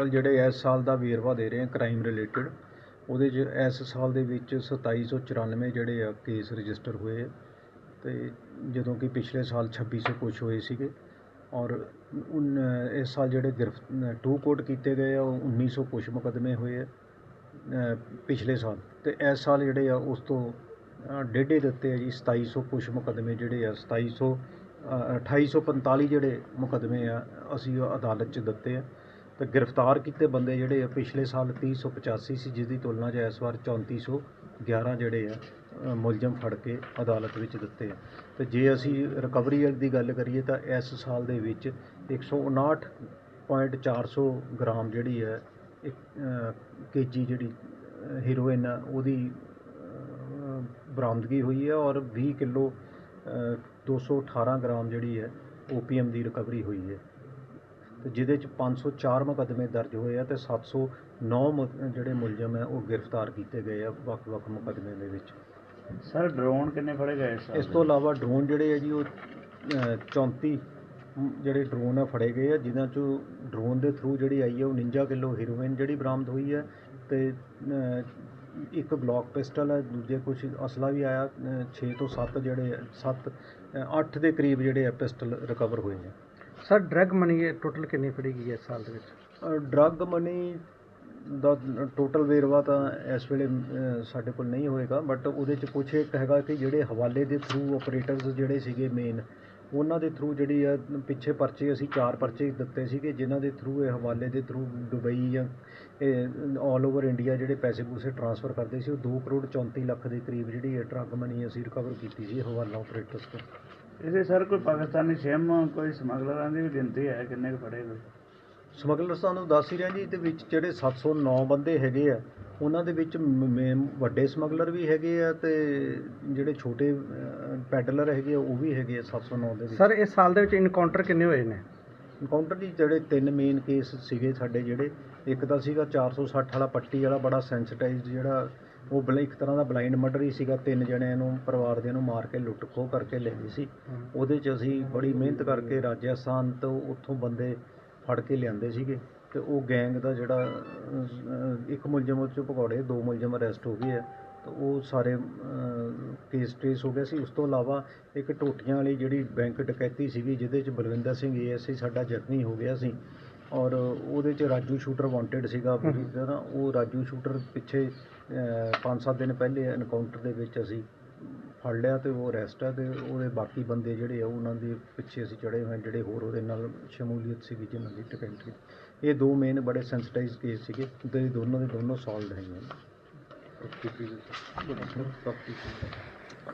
Total ਜਿਹੜੇ ਇਸ ਸਾਲ ਦਾ ਵੇਰਵਾ ਦੇ ਰਹੇ ਹਾਂ ਕ੍ਰਾਈਮ ਰਿਲੇਟਡ ਉਹਦੇ 'ਚ ਇਸ ਸਾਲ ਦੇ ਵਿੱਚ 2794 ਜਿਹੜੇ ਆ ਕੇਸ ਰਜਿਸਟਰ ਹੋਏ ਆ। ਤੇ ਜਦੋਂ ਕਿ ਪਿਛਲੇ ਸਾਲ 2600 ਕੁਛ ਹੋਏ ਸੀਗੇ। ਔਰ ਉਨ- ਇਸ ਸਾਲ ਜਿਹੜੇ ਗ੍ਰਿਫ ਟੂ ਕੋਟ ਕੀਤੇ ਗਏ ਆ ਉਹ 1900 ਕੁਛ ਮੁਕੱਦਮੇ ਹੋਏ ਆ ਪਿਛਲੇ ਸਾਲ। ਅਤੇ ਇਸ ਸਾਲ ਜਿਹੜੇ ਆ ਉਸ ਤੋਂ ਅ, ਡੇਢੇ ਦਿੱਤੇ ਆ ਜੀ 2700 ਕੁਛ ਮੁਕੱਦਮੇ ਜਿਹੜੇ ਆ 2700 ਅ, 2845 ਜਿਹੜੇ ਮੁਕੱਦਮੇ ਆ ਅਸੀਂ ਅਦਾਲਤ 'ਚ ਦਿੱਤੇ ਆ। ਤੇ ਗ੍ਰਿਫਤਾਰ ਕੀਤੇ ਬੰਦੇ ਜਿਹੜੇ ਆ ਪਿਛਲੇ ਸਾਲ 3085 ਸੀ ਜਿਸ ਦੀ ਤੁਲਨਾ 'ਚ ਇਸ ਵਾਰ 3411 ਜਿਹੜੇ ਆ ਮੁਲਜ਼ਮ ਫੜ ਕੇ ਅਦਾਲਤ ਵਿੱਚ ਦਿੱਤੇ ਆ। ਤੇ ਜੇ ਅਸੀਂ ਰਿਕਵਰੀ ਦੀ ਗੱਲ ਕਰੀਏ ਤਾਂ ਇਸ ਸਾਲ ਦੇ ਵਿੱਚ 159.400 ਗ੍ਰਾਮ ਜਿਹੜੀ ਹੈ ਇੱਕ ਕੇਜੀ ਜਿਹੜੀ ਹੀਰੋਇਨ ਆ ਉਹਦੀ ਬਰਾਮਦਗੀ ਹੋਈ ਹੈ ਔਰ 20 ਕਿਲੋ ਅ, 218 ਗ੍ਰਾਮ ਜਿਹੜੀ ਹੈ ਓਪੀਐਮ ਦੀ ਰਿਕਵਰੀ ਹੋਈ ਹੈ ਤੇ ਜਿਹਦੇ ਚ 504 ਮੁਕੱਦਮੇ ਦਰਜ ਹੋਏ ਆ ਤੇ 709 ਮੁ- ਜਿਹੜੇ ਮੁਲਜ਼ਮ ਹੈ ਉਹ ਗ੍ਰਿਫਤਾਰ ਕੀਤੇ ਗਏ ਆ ਵੱਖ-ਵੱਖ ਮੁਕੱਦਮੇ ਦੇ ਵਿੱਚ। ਸਰ ਡਰੋਨ ਕਿੰਨੇ ਫੜੇ ਗਏ ਇਸ ਇਸ ਤੋਂ ਇਲਾਵਾ ਡਰੋਨ ਜਿਹੜੇ ਆ ਜੀ ਉਹ ਅ, 34 ਮ, ਜਿਹੜੇ ਡਰੋਨ ਆ ਫੜੇ ਗਏ ਆ ਜਿਨ੍ਹਾਂ ਚੋਂ ਡਰੋਨ ਦੇ ਥਰੂ ਜਿਹੜੀ ਆਈ ਹੈ ਉਹ 49 ਕਿਲੋ ਹੀਰੋਇਨ ਜਿਹੜੀ ਬਰਾਮਦ ਹੋਈ ਹੈ ਤੇ ਅ, ਇੱਕ ਗਲੌਕ ਪਿਸਟਲ ਹੈ ਦੂਜੇ ਕੁਝ ਅਸਲਾ ਵੀ ਆਇਆ 6 ਤੋਂ 7 ਜਿਹੜੇ 7 8 ਦੇ ਕਰੀਬ ਜਿਹੜੇ ਆ ਪਿਸਟਲ ਰਿਕਵਰ ਹੋਏ ਨੇ ਸਰ ਡਰੱਗ ਮਨੀ ਟੋਟਲ ਕਿੰਨੀ ਫੜੀ ਗਈ ਹੈ ਇਸ ਸਾਲ ਦੇ ਵਿੱਚ? ਡਰੱਗ ਮਨੀ ਦਾ ਟੋਟਲ ਵੇਰਵਾ ਤਾਂ ਇਸ ਵੇਲੇ ਅ, ਸਾਡੇ ਕੋਲ ਨਹੀਂ ਹੋਏਗਾ ਬਟ ਉਹਦੇ ਚ ਕੁਛ ਇੱਕ ਹੈਗਾ ਕਿ ਜਿਹੜੇ ਹਵਾਲੇ ਦੇ ਥਰੂ ਆਪਰੇਟਰਸ ਜਿਹੜੇ ਸੀਗੇ ਮੇਨ ਉਹਨਾਂ ਦੇ ਥਰੂ ਜਿਹੜੀ ਆ ਪਿੱਛੇ ਪਰਚੇ ਅਸੀਂ ਚਾਰ ਪਰਚੇ ਦਿੱਤੇ ਸੀਗੇ ਜਿਨ੍ਹਾਂ ਦੇ ਥਰੂ ਇਹ ਹਵਾਲੇ ਦੇ ਥਰੂ ਦੁਬਈ ਜਾਂ ਆਲ ਓਵਰ ਇੰਡੀਆ ਜਿਹੜੇ ਪੈਸੇ ਪੂਸੇ ਟਰਾਂਸਫਰ ਕਰਦੇ ਸੀ ਉਹ 2 ਕਰੋੜ 34 ਲੱਖ ਦੇ ਕਰੀਬ ਜਿਹੜੀ ਇਹ ਡਰੱਗ ਮਨੀ ਅਸੀਂ ਰਿਕਵਰ ਕੀਤੀ ਸੀ ਹਵਾਲਾ ਆਪਰੇਟਰਸ ਤੋਂ ਇਹਦੇ ਸਰ ਕੋਈ ਪਾਕਿਸਤਾਨੀ ਸਿਮ ਕੋਈ ਸਮਗਲਰਾਂ ਦੀ ਵੀ ਗਿਣਤੀ ਹੈ ਕਿੰਨੇ ਕੁ ਫੜੇ ਗਏ? ਸਮਗਲਰਸ ਤੁਹਾਨੂੰ ਦੱਸ ਹੀ ਰਿਹਾ ਜੀ ਇਹਦੇ ਵਿੱਚ ਜਿਹੜੇ 709 ਬੰਦੇ ਹੈਗੇ ਆ ਉਹਨਾਂ ਦੇ ਵਿੱਚ ਮੇਨ ਵੱਡੇ ਸਮਗਲਰ ਵੀ ਹੈਗੇ ਆ ਤੇ ਜਿਹੜੇ ਛੋਟੇ ਪੈਡਲਰ ਹੈਗੇ ਆ ਉਹ ਵੀ ਹੈਗੇ ਆ 709 ਦੇ ਵਿੱਚ। ਸਰ ਇਸ ਸਾਲ ਦੇ ਵਿੱਚ ਇਨਕਾਊਂਟਰ ਕਿੰਨੇ ਹੋਏ ਨੇ? ਇਨਕਾਊਂਟਰ ਦੀ ਜਿਹੜੇ ਤਿੰਨ ਮੇਨ ਕੇਸ ਸੀਗੇ ਸਾਡੇ ਜਿਹੜੇ ਇੱਕ ਤਾਂ ਸੀਗਾ 460 ਵਾਲਾ ਪੱਟੀ ਵਾਲਾ ਬੜਾ ਸੈਂਸਿਟਾਈਜ਼ਡ ਜਿਹੜਾ ਉਹ ਬਲ ਇੱਕ ਤਰ੍ਹਾਂ ਦਾ ਬਲਾਈਂਡ ਮਰਡਰ ਹੀ ਸੀਗਾ ਤਿੰਨ ਜਣਿਆਂ ਨੂੰ ਪਰਿਵਾਰ ਦੇ ਨੂੰ ਮਾਰ ਕੇ ਲੁੱਟ ਖੋਹ ਕਰਕੇ ਲੈ ਗਏ ਸੀ ਉਹਦੇ 'ਚ ਅਸੀਂ ਬੜੀ ਮਿਹਨਤ ਕਰਕੇ ਰਾਜਸਥਾਨ ਤੋਂ ਉੱਥੋਂ ਬੰਦੇ ਫੜ ਕੇ ਲਿਆਂਦੇ ਸੀਗੇ ਤੇ ਉਹ ਗੈਂਗ ਦਾ ਜਿਹੜਾ ਇੱਕ ਮੁਲਜ਼ਮ ਉਹ 'ਚੋਂ ਭਗੌੜੇ ਦੋ ਮੁਲਜ਼ਮ ਅਰੈਸਟ ਹੋ ਗਏ ਆ। ਤੇ ਉਹ ਸਾਰੇ ਕੇਸ ਟ੍ਰੇਸ ਹੋ ਗਿਆ ਸੀ। ਉਸ ਤੋਂ ਇਲਾਵਾ ਇੱਕ ਟੋਟੀਆਂ ਵਾਲੀ ਜਿਹੜੀ ਬੈਂਕ ਡਕੈਤੀ ਸੀਗੀ ਜਿਹਦੇ 'ਚ ਬਲਵਿੰਦਰ ਸਿੰਘ ਏਐਸਆਈ ਸਾਡਾ ਜ਼ਖਮੀ ਹੋ ਗਿਆ ਸੀ। ਔਰ ਉਹਦੇ 'ਚ ਰਾਜੂ ਸ਼ੂਟਰ ਵਾਂਟਡ ਸੀਗਾ ਪੂਰੀ ਤਰ੍ਹਾਂ। ਉਹ ਰਾਜੂ ਸ਼ੂਟਰ ਪਿੱਛੇ 5-7 ਦਿਨ ਪਹਿਲੇ ਐਨਕਾਊਂਟਰ ਦੇ ਵਿੱਚ ਅਸੀਂ ਫੜ ਲਿਆ ਤੇ ਉਹ ਅਰੈਸਟ ਹੈ ਤੇ ਉਹਦੇ ਬਾਕੀ ਬੰਦੇ ਜਿਹੜੇ ਆ ਉਹਨਾਂ ਦੇ ਪਿੱਛੇ ਅਸੀਂ ਚੜੇ ਹੋਏ ਜਿਹੜੇ ਹੋਰ ਉਹਦੇ ਨਾਲ ਸ਼ਮੂਲੀਅਤ ਸੀਗੀ ਜਿਨ੍ਹਾਂ ਦੀ ਟਕੈਂਟਰੀ ਇਹ ਦੋ ਮੇਨ ਬੜੇ ਸੈਂਸਿਟਾਈਜ਼ ਕੇਸ ਸੀਗੇ ਤੇ ਦੋਨੋਂ ਦੇ ਦੋਨੋਂ ਸੋਲਵਡ ਹੈਗੇ